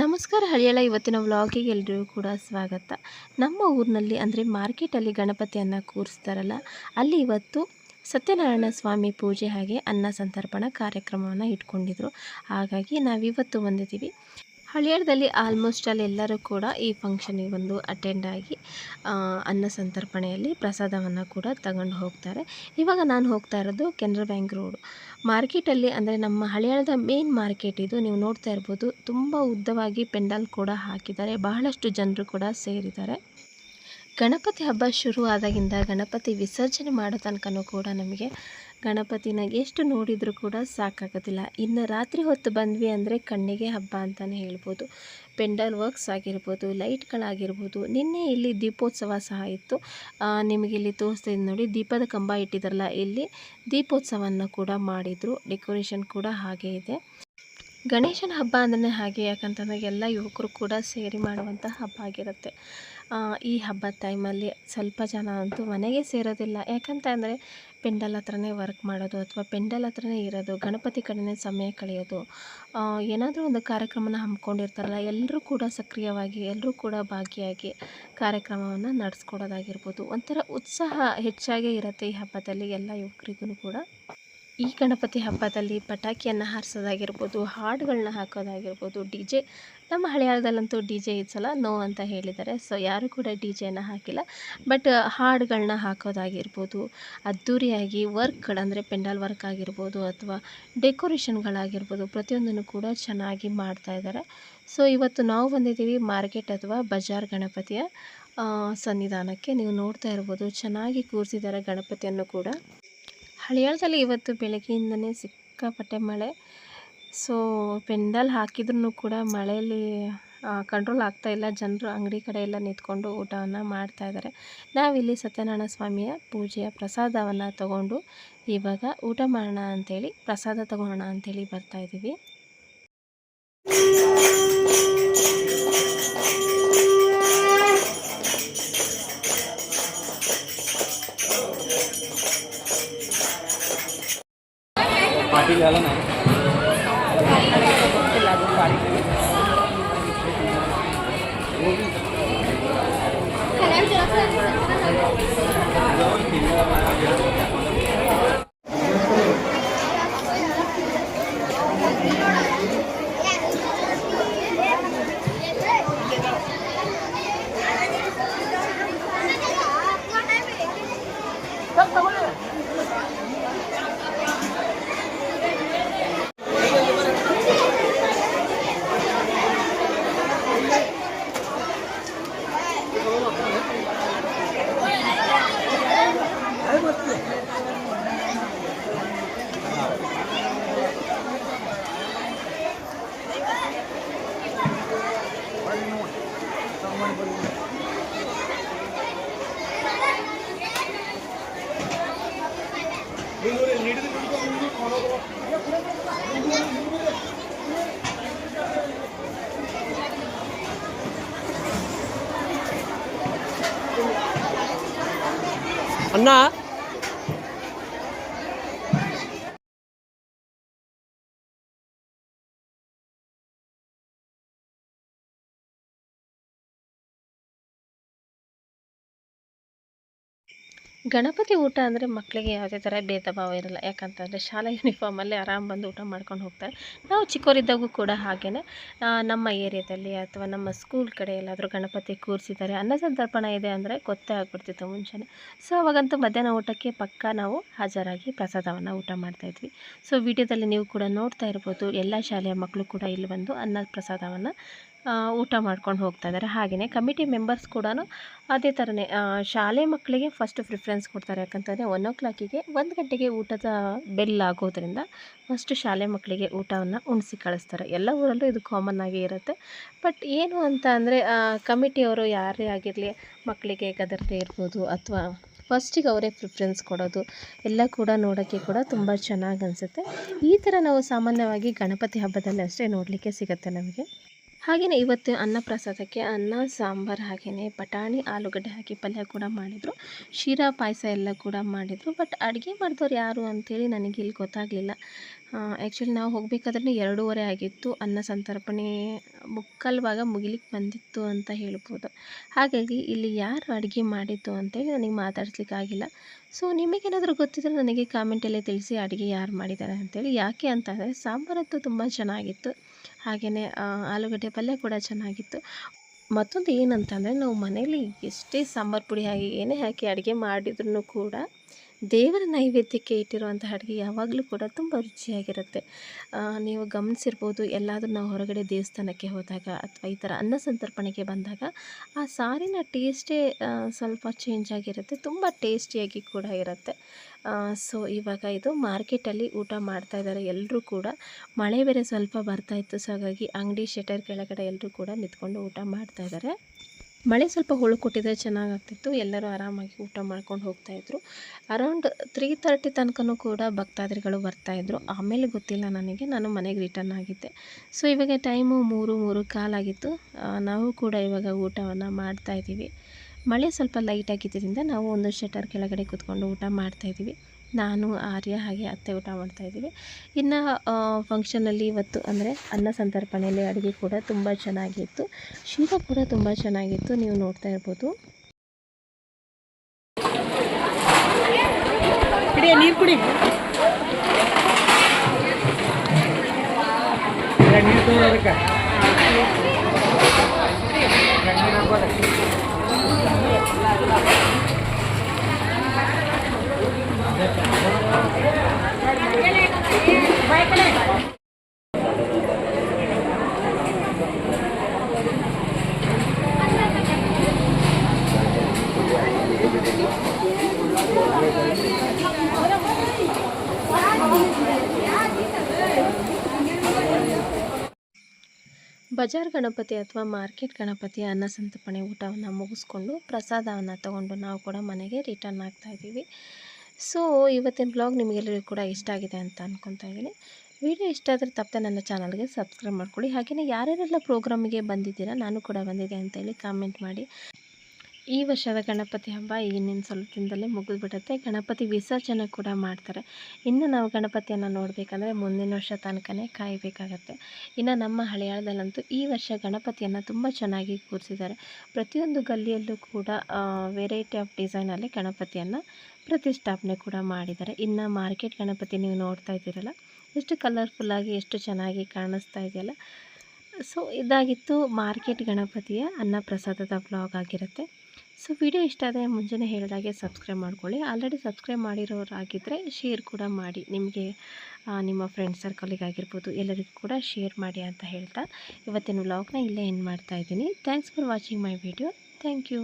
ನಮಸ್ಕಾರ ಹಳಿಯಲ ಇವತ್ತಿನ ವ್ಲಾಗಿಗೆ ಎಲ್ಲರಿಗೂ ಕೂಡ ಸ್ವಾಗತ. ನಮ್ಮ ಊರಿನಲ್ಲಿ ಅಂದರೆ ಮಾರ್ಕೆಟಲ್ಲಿ ಗಣಪತಿಯನ್ನು ಕೂರಿಸ್ತಾರಲ್ಲ, ಅಲ್ಲಿ ಇವತ್ತು ಸತ್ಯನಾರಾಯಣ ಸ್ವಾಮಿ ಪೂಜೆ ಹಾಗೆ ಅನ್ನ ಸಂತರ್ಪಣಾ ಕಾರ್ಯಕ್ರಮವನ್ನು ಇಟ್ಕೊಂಡಿದ್ರು. ಹಾಗಾಗಿ ನಾವಿವತ್ತು ಬಂದಿದ್ದೀವಿ. ಹಳಿಯಾಳದಲ್ಲಿ ಆಲ್ಮೋಸ್ಟ್ ಅಲ್ಲಿ ಎಲ್ಲರೂ ಕೂಡ ಈ ಫಂಕ್ಷನಿಗೆ ಬಂದು ಅಟೆಂಡ್ ಆಗಿ ಅನ್ನ ಸಂತರ್ಪಣೆಯಲ್ಲಿ ಪ್ರಸಾದವನ್ನು ಕೂಡ ತಗೊಂಡು ಹೋಗ್ತಾರೆ. ಇವಾಗ ನಾನು ಹೋಗ್ತಾ ಇರೋದು ಕೆನರಾ ಬ್ಯಾಂಕ್ ರೋಡು. ಮಾರ್ಕೆಟಲ್ಲಿ ಅಂದರೆ ನಮ್ಮ ಹಳಿಯಾಳದ ಮೇನ್ ಮಾರ್ಕೆಟ್ ಇದು. ನೀವು ನೋಡ್ತಾ ಇರ್ಬೋದು, ತುಂಬ ಉದ್ದವಾಗಿ ಪೆಂಡಲ್ ಕೂಡ ಹಾಕಿದ್ದಾರೆ. ಬಹಳಷ್ಟು ಜನರು ಕೂಡ ಸೇರಿದ್ದಾರೆ. ಗಣಪತಿ ಹಬ್ಬ ಶುರು ಆದಾಗಿಂದ ಗಣಪತಿ ವಿಸರ್ಜನೆ ಮಾಡೋ ತನಕನೂ ಕೂಡ ನಮಗೆ ಗಣಪತಿನ ಎಷ್ಟು ನೋಡಿದರೂ ಕೂಡ ಸಾಕಾಗೋದಿಲ್ಲ. ಇನ್ನು ರಾತ್ರಿ ಹೊತ್ತು ಬಂದ್ವಿ ಅಂದರೆ ಕಣ್ಣಿಗೆ ಹಬ್ಬ ಅಂತಲೇ ಹೇಳ್ಬೋದು. ಪೆಂಡಲ್ ವರ್ಕ್ಸ್ ಆಗಿರ್ಬೋದು, ಲೈಟ್ಗಳಾಗಿರ್ಬೋದು, ನಿನ್ನೆ ಇಲ್ಲಿ ದೀಪೋತ್ಸವ ಸಹ ಇತ್ತು. ನಿಮಗೆ ಇಲ್ಲಿ ತೋರಿಸ್ತಿದ್ದು ನೋಡಿ, ದೀಪದ ಕಂಬ ಇಟ್ಟಿದ್ದಾರಲ್ಲ, ಇಲ್ಲಿ ದೀಪೋತ್ಸವವನ್ನು ಕೂಡ ಮಾಡಿದರು. ಡೆಕೋರೇಷನ್ ಕೂಡ ಹಾಗೆ ಇದೆ. ಗಣೇಶನ ಹಬ್ಬ ಅಂದ್ರೆ ಹಾಗೆ, ಯಾಕಂತಂದರೆ ಎಲ್ಲ ಯುವಕರು ಕೂಡ ಸೇರಿ ಮಾಡುವಂಥ ಹಬ್ಬ ಆಗಿರುತ್ತೆ. ಈ ಹಬ್ಬದ ಟೈಮಲ್ಲಿ ಸ್ವಲ್ಪ ಜನ ಅಂತೂ ಮನೆಗೆ ಸೇರೋದಿಲ್ಲ. ಯಾಕಂತ ಅಂದರೆ ಪೆಂಡಲ್ ಹತ್ರನೇ ವರ್ಕ್ ಮಾಡೋದು ಅಥವಾ ಪೆಂಡಲ್ ಹತ್ರನೇ ಇರೋದು, ಗಣಪತಿ ಕಡೆನೇ ಸಮಯ ಕಳೆಯೋದು ಏನಾದರೂ ಒಂದು ಕಾರ್ಯಕ್ರಮನ ಹಮ್ಮಿಕೊಂಡಿರ್ತಾರಲ್ಲ ಎಲ್ಲರೂ ಕೂಡ ಸಕ್ರಿಯವಾಗಿ ಎಲ್ಲರೂ ಕೂಡ ಭಾಗಿಯಾಗಿ ಕಾರ್ಯಕ್ರಮವನ್ನು ನಡೆಸ್ಕೊಡೋದಾಗಿರ್ಬೋದು. ಒಂಥರ ಉತ್ಸಾಹ ಹೆಚ್ಚಾಗೇ ಇರುತ್ತೆ ಈ ಹಬ್ಬದಲ್ಲಿ ಎಲ್ಲ ಯುವಕರಿಗೂ ಕೂಡ. ಈ ಗಣಪತಿ ಹಬ್ಬದಲ್ಲಿ ಪಟಾಕಿಯನ್ನು ಹಾರಿಸೋದಾಗಿರ್ಬೋದು ಹಾಡುಗಳನ್ನ ಹಾಕೋದಾಗಿರ್ಬೋದು, ಡಿ ಜೆ ನಮ್ಮ ಹಳೆಯಾಳದಲ್ಲಂತೂ ಡಿ ಜೆ ಈ ನೋ ಅಂತ ಹೇಳಿದ್ದಾರೆ. ಸೊ ಯಾರು ಕೂಡ ಡಿ ಜೆನ ಹಾಕಿಲ್ಲ. ಬಟ್ ಹಾಡುಗಳನ್ನ ಹಾಕೋದಾಗಿರ್ಬೋದು ಅದ್ಧೂರಿಯಾಗಿ ವರ್ಕ್ಗಳು ಅಂದರೆ ಪೆಂಡಲ್ ವರ್ಕ್ ಆಗಿರ್ಬೋದು ಅಥವಾ ಡೆಕೋರೇಷನ್ಗಳಾಗಿರ್ಬೋದು, ಪ್ರತಿಯೊಂದನ್ನು ಕೂಡ ಚೆನ್ನಾಗಿ ಮಾಡ್ತಾ ಇದ್ದಾರೆ. ಸೊ ಇವತ್ತು ನಾವು ಬಂದಿದ್ದೀವಿ ಮಾರ್ಕೆಟ್ ಅಥವಾ ಬಜಾರ್ ಗಣಪತಿಯ ಸನ್ನಿಧಾನಕ್ಕೆ. ನೀವು ನೋಡ್ತಾ ಇರ್ಬೋದು, ಚೆನ್ನಾಗಿ ಕೂರಿಸಿದ್ದಾರೆ ಗಣಪತಿಯನ್ನು ಕೂಡ. ಹಳಿಯಾಳದಲ್ಲಿ ಇವತ್ತು ಬೆಳಗ್ಗೆಯಿಂದನೇ ಸಿಕ್ಕಾಪಟ್ಟೆ ಮಳೆ. ಸೊ ಪೆಂಡಲ್ ಹಾಕಿದ್ರೂ ಕೂಡ ಮಳೆಯಲ್ಲಿ ಕಂಟ್ರೋಲ್ ಆಗ್ತಾ ಇಲ್ಲ. ಜನರು ಅಂಗಡಿ ಕಡೆ ಎಲ್ಲ ನಿಂತ್ಕೊಂಡು ಊಟವನ್ನು ಮಾಡ್ತಾ ಇದ್ದಾರೆ ನಾವಿಲ್ಲಿ ಸತ್ಯನಾರಾಯಣ ಸ್ವಾಮಿಯ ಪೂಜೆಯ ಪ್ರಸಾದವನ್ನು ತಗೊಂಡು ಇವಾಗ ಊಟ ಮಾಡೋಣ ಅಂಥೇಳಿ ಪ್ರಸಾದ ತಗೊಳ್ಳೋಣ ಅಂಥೇಳಿ ಬರ್ತಾ झाला नाही আমার বলুন அண்ணா ಗಣಪತಿ ಊಟ ಅಂದರೆ ಮಕ್ಕಳಿಗೆ ಯಾವುದೇ ಥರ ಭೇದ ಭಾವ ಇರಲ್ಲ. ಯಾಕಂತಂದರೆ ಶಾಲಾ ಯೂನಿಫಾರ್ಮಲ್ಲೇ ಆರಾಮ್ ಬಂದು ಊಟ ಮಾಡ್ಕೊಂಡು ಹೋಗ್ತಾರೆ. ನಾವು ಚಿಕ್ಕವರಿದ್ದಾಗೂ ಕೂಡ ಹಾಗೇ ನಮ್ಮ ಏರಿಯಾದಲ್ಲಿ ಅಥವಾ ನಮ್ಮ ಸ್ಕೂಲ್ ಕಡೆ ಎಲ್ಲಾದರೂ ಗಣಪತಿ ಕೂರಿಸಿದ್ದಾರೆ. ಅನ್ನ ಸಂತರ್ಪಣೆ ಇದೆ ಅಂದರೆ ಗೊತ್ತೇ ಆಗ್ಬಿಡ್ತಿತ್ತು ಮುಂಚೆನೇ. ಸೊ ಅವಾಗಂತೂ ಮಧ್ಯಾಹ್ನ ಊಟಕ್ಕೆ ಪಕ್ಕ ನಾವು ಹಾಜರಾಗಿ ಪ್ರಸಾದವನ್ನು ಊಟ ಮಾಡ್ತಾಯಿದ್ವಿ ಸೊ ವಿಡಿಯೋದಲ್ಲಿ ನೀವು ಕೂಡ ನೋಡ್ತಾ ಇರ್ಬೋದು, ಎಲ್ಲ ಶಾಲೆಯ ಮಕ್ಕಳು ಕೂಡ ಇಲ್ಲಿ ಬಂದು ಅನ್ನ ಪ್ರಸಾದವನ್ನು ಊಟ ಮಾಡ್ಕೊಂಡು ಹೋಗ್ತಾ ಇದ್ದಾರೆ. ಹಾಗೆಯೇ ಕಮಿಟಿ ಮೆಂಬರ್ಸ್ ಕೂಡ ಅದೇ ಥರನೇ ಶಾಲೆ ಮಕ್ಕಳಿಗೆ ಫಸ್ಟ್ ಪ್ರಿಫರೆನ್ಸ್ ಕೊಡ್ತಾರೆ. ಯಾಕಂತಂದರೆ ಒನ್ ಓ ಕ್ಲಾಕಿಗೆ ಒಂದು ಗಂಟೆಗೆ ಊಟದ ಬೆಲ್ ಆಗೋದ್ರಿಂದ ಫಸ್ಟ್ ಶಾಲೆ ಮಕ್ಕಳಿಗೆ ಊಟವನ್ನು ಉಣಿಸಿ ಕಳಿಸ್ತಾರೆ. ಎಲ್ಲ ಊರಲ್ಲೂ ಇದು ಕಾಮನ್ ಆಗಿ ಇರುತ್ತೆ. ಬಟ್ ಏನು ಅಂತ ಅಂದರೆ ಕಮಿಟಿಯವರು ಯಾರೇ ಆಗಿರಲಿ ಮಕ್ಕಳಿಗೆ ಗದರ್ದೇ ಇರ್ಬೋದು ಅಥವಾ ಫಸ್ಟಿಗೆ ಅವರೇ ಪ್ರಿಫರೆನ್ಸ್ ಕೊಡೋದು, ಎಲ್ಲ ಕೂಡ ನೋಡೋಕ್ಕೆ ಕೂಡ ತುಂಬ ಚೆನ್ನಾಗಿ ಅನಿಸುತ್ತೆ. ಈ ಥರ ನಾವು ಸಾಮಾನ್ಯವಾಗಿ ಗಣಪತಿ ಹಬ್ಬದಲ್ಲಿ ಅಷ್ಟೇ ನೋಡಲಿಕ್ಕೆ ಸಿಗುತ್ತೆ ನಮಗೆ. ಹಾಗೆಯೇ ಇವತ್ತು ಅನ್ನ ಪ್ರಸಾದಕ್ಕೆ ಅನ್ನ, ಸಾಂಬಾರು ಹಾಗೆಯೇ ಬಟಾಣಿ, ಆಲೂಗಡ್ಡೆ ಹಾಕಿ ಪಲ್ಯ ಕೂಡ ಮಾಡಿದರು. ಶೀರಾ ಪಾಯಸ ಎಲ್ಲ ಕೂಡ ಮಾಡಿದರು. ಬಟ್ ಅಡುಗೆ ಮಾಡಿದವ್ರು ಯಾರು ಅಂಥೇಳಿ ನನಗೆ ಇಲ್ಲಿ ಗೊತ್ತಾಗಲಿಲ್ಲ. ಆ್ಯಕ್ಚುಲಿ ನಾವು ಹೋಗಬೇಕಾದ್ರೆ ಎರಡೂವರೆ ಆಗಿತ್ತು. ಅನ್ನ ಸಂತರ್ಪಣೆ ಮುಕ್ಕಲ್ವಾಗ ಮುಗಿಲಿಕ್ಕೆ ಬಂದಿತ್ತು ಅಂತ ಹೇಳ್ಬೋದು. ಹಾಗಾಗಿ ಇಲ್ಲಿ ಯಾರು ಅಡುಗೆ ಮಾಡಿದ್ದು ಅಂತೇಳಿ ನನಗೆ ಮಾತಾಡ್ಸ್ಲಿಕ್ಕಾಗಿಲ್ಲ ಸೊ ನಿಮಗೇನಾದರೂ ಗೊತ್ತಿದ್ದರೆ ನನಗೆ ಕಾಮೆಂಟಲ್ಲೇ ತಿಳಿಸಿ ಅಡುಗೆ ಯಾರು ಮಾಡಿದ್ದಾರೆ ಅಂತೇಳಿ. ಯಾಕೆ ಅಂತಂದರೆ ಸಾಂಬಾರಂತೂ ತುಂಬ ಚೆನ್ನಾಗಿತ್ತು. ಹಾಗೆಯೇ ಆಲೂಗಡ್ಡೆ ಪಲ್ಯ ಕೂಡ ಚೆನ್ನಾಗಿತ್ತು. ಮತ್ತೊಂದು ಏನಂತಂದರೆ, ನಾವು ಮನೇಲಿ ಎಷ್ಟೇ ಸಾಂಬಾರು ಪುಡಿ ಹಾಕಿ ಏನೇ ಹಾಕಿ ಅಡುಗೆ ಮಾಡಿದ್ರೂ ಕೂಡ ದೇವರ ನೈವೇದ್ಯಕ್ಕೆ ಇಟ್ಟಿರುವಂಥ ಅಡುಗೆ ಯಾವಾಗಲೂ ಕೂಡ ತುಂಬ ರುಚಿಯಾಗಿರುತ್ತೆ. ನೀವು ಗಮನಿಸಿರ್ಬೋದು, ಎಲ್ಲಾದರೂ ನಾವು ಹೊರಗಡೆ ದೇವಸ್ಥಾನಕ್ಕೆ ಹೋದಾಗ ಅಥವಾ ಈ ಥರ ಅನ್ನ ಸಂತರ್ಪಣೆಗೆ ಬಂದಾಗ ಆ ಸಾರಿನ ಟೇಸ್ಟೇ ಸ್ವಲ್ಪ ಚೇಂಜ್ ಆಗಿರುತ್ತೆ, ತುಂಬ ಟೇಸ್ಟಿಯಾಗಿ ಕೂಡ ಇರುತ್ತೆ. ಸೊ ಇವಾಗ ಇದು ಮಾರ್ಕೆಟಲ್ಲಿ ಊಟ ಮಾಡ್ತಾ ಇದ್ದಾರೆ ಎಲ್ಲರೂ ಕೂಡ. ಮಳೆ ಬೇರೆ ಸ್ವಲ್ಪ ಬರ್ತಾ ಇತ್ತು ಸೊ ಹಾಗಾಗಿ ಅಂಗಡಿ ಶೆಟರ್ ಕೆಳಗಡೆ ಎಲ್ಲರೂ ಕೂಡ ನಿಂತ್ಕೊಂಡು ಊಟ ಮಾಡ್ತಾ ಇದ್ದಾರೆ. ಮಳೆ ಸ್ವಲ್ಪ ಹುಳು ಕೊಟ್ಟಿದ್ರೆ ಚೆನ್ನಾಗಾಗ್ತಿತ್ತು. ಎಲ್ಲರೂ ಆರಾಮಾಗಿ ಊಟ ಮಾಡ್ಕೊಂಡು ಹೋಗ್ತಾಯಿದ್ರು ಅರೌಂಡ್ ತ್ರೀ ತರ್ಟಿ ತನಕನೂ ಕೂಡ ಭಕ್ತಾದಿಗಳು ಬರ್ತಾಯಿದ್ರು ಆಮೇಲೆ ಗೊತ್ತಿಲ್ಲ ನನಗೆ. ನಾನು ಮನೆಗೆ ರಿಟರ್ನ್ ಆಗಿದ್ದೆ. ಸೊ ಇವಾಗ ಟೈಮು ಮೂರು ಮೂರು ಕಾಲಾಗಿತ್ತು ನಾವು ಕೂಡ ಇವಾಗ ಊಟವನ್ನು ಮಾಡ್ತಾಯಿದ್ದೀವಿ ಮಳೆ ಸ್ವಲ್ಪ ಲೈಟ್ ಆಗಿದ್ದರಿಂದ ನಾವು ಒಂದು ಶಟರ್ ಕೆಳಗಡೆ ಕೂತ್ಕೊಂಡು ಊಟ ಮಾಡ್ತಾಯಿದ್ದೀವಿ ನಾನು ಆರ್ಯ ಹಾಗೆ ಅತ್ತೆ ಊಟ ಮಾಡ್ತಾಯಿದ್ದೀವಿ ಇನ್ನು ಫಂಕ್ಷನಲ್ಲಿ ಇವತ್ತು ಅಂದರೆ ಅನ್ನ ಸಂತರ್ಪಣೆಯಲ್ಲಿ ಅಡುಗೆ ಕೂಡ ತುಂಬ ಚೆನ್ನಾಗಿತ್ತು. ಶೀತ ಕೂಡ ತುಂಬ ಚೆನ್ನಾಗಿತ್ತು. ನೀವು ನೋಡ್ತಾ ಇರ್ಬೋದು. ಕುಡಿ ನೀರು ಕುಡಿ. ನೀರು ಬಜಾರ್ ಗಣಪತಿ ಅಥವಾ ಮಾರ್ಕೆಟ್ ಗಣಪತಿ ಅನ್ನ ಸಂತರ್ಪಣೆ ಊಟವನ್ನು ಮುಗಿಸ್ಕೊಂಡು ಪ್ರಸಾದವನ್ನು ತಗೊಂಡು ನಾವು ಕೂಡ ಮನೆಗೆ ರಿಟರ್ನ್ ಆಗ್ತಾ ಇದ್ದೀವಿ. ಸೊ ಇವತ್ತಿನ ಬ್ಲಾಗ್ ನಿಮಗೆಲ್ಲರಿಗೂ ಕೂಡ ಇಷ್ಟ ಆಗಿದೆ ಅಂತ ಅಂದ್ಕೊತಾ ಇದ್ದೀನಿ. ವಿಡಿಯೋ ಇಷ್ಟ ಆದರೆ ತಪ್ಪದೆ ನನ್ನ ಚಾನಲ್ಗೆ ಸಬ್ಸ್ಕ್ರೈಬ್ ಮಾಡ್ಕೊಳ್ಳಿ. ಹಾಗೆಯೇ ಯಾರ್ಯಾರೆಲ್ಲ ಪ್ರೋಗ್ರಾಮಿಗೆ ಬಂದಿದ್ದೀರಾ, ನಾನು ಕೂಡ ಬಂದಿದ್ದೆ ಅಂತೇಳಿ ಕಾಮೆಂಟ್ ಮಾಡಿ. ಈ ವರ್ಷದ ಗಣಪತಿ ಹಬ್ಬ ಇನ್ನೇನು ಸ್ವಲ್ಪ ದಿನದಲ್ಲೇ ಮುಗಿದ್ಬಿಡುತ್ತೆ. ಗಣಪತಿ ವಿಸರ್ಜನೆ ಕೂಡ ಮಾಡ್ತಾರೆ. ಇನ್ನು ನಾವು ಗಣಪತಿಯನ್ನು ನೋಡಬೇಕಂದ್ರೆ ಮುಂದಿನ ವರ್ಷ ತನಕನೇ ಕಾಯಬೇಕಾಗತ್ತೆ. ಇನ್ನು ನಮ್ಮ ಹಳೆಯಾಳದಲ್ಲಂತೂ ಈ ವರ್ಷ ಗಣಪತಿಯನ್ನು ತುಂಬ ಚೆನ್ನಾಗಿ ಕೂರಿಸಿದ್ದಾರೆ. ಪ್ರತಿಯೊಂದು ಗಲ್ಲಿಯಲ್ಲೂ ಕೂಡ ವೆರೈಟಿ ಆಫ್ ಡಿಸೈನಲ್ಲಿ ಗಣಪತಿಯನ್ನು ಪ್ರತಿಷ್ಠಾಪನೆ ಕೂಡ ಮಾಡಿದ್ದಾರೆ. ಇನ್ನು ಮಾರ್ಕೆಟ್ ಗಣಪತಿ ನೀವು ನೋಡ್ತಾ ಇದ್ದೀರಲ್ಲ, ಎಷ್ಟು ಕಲರ್ಫುಲ್ಲಾಗಿ ಎಷ್ಟು ಚೆನ್ನಾಗಿ ಕಾಣಿಸ್ತಾ ಇದೆಯಲ್ಲ. ಸೊ ಇದಾಗಿತ್ತು ಮಾರ್ಕೆಟ್ ಗಣಪತಿಯ ಅನ್ನಪ್ರಸಾದದ ಬ್ಲಾಗ್ ಆಗಿರುತ್ತೆ. ಸೊ ವಿಡಿಯೋ ಇಷ್ಟ ಆದರೆ ಮುಂಚೆನೇ ಹೇಳಿದಾಗೆ ಸಬ್ಸ್ಕ್ರೈಬ್ ಮಾಡ್ಕೊಳ್ಳಿ. ಆಲ್ರೆಡಿ ಸಬ್ಸ್ಕ್ರೈಬ್ ಮಾಡಿರೋರಾಗಿದ್ದರೆ ಶೇರ್ ಕೂಡ ಮಾಡಿ. ನಿಮಗೆ ನಿಮ್ಮ ಫ್ರೆಂಡ್ ಸರ್ಕಲಿಗಾಗಿರ್ಬೋದು ಎಲ್ಲರಿಗೂ ಕೂಡ ಶೇರ್ ಮಾಡಿ ಅಂತ ಹೇಳ್ತಾ ಇವತ್ತಿನ ವ್ಲಾಗ್ನ ಇಲ್ಲೇ ಎಂಡ್ ಮಾಡ್ತಾ ಇದ್ದೀನಿ. Thanks for watching my video thank you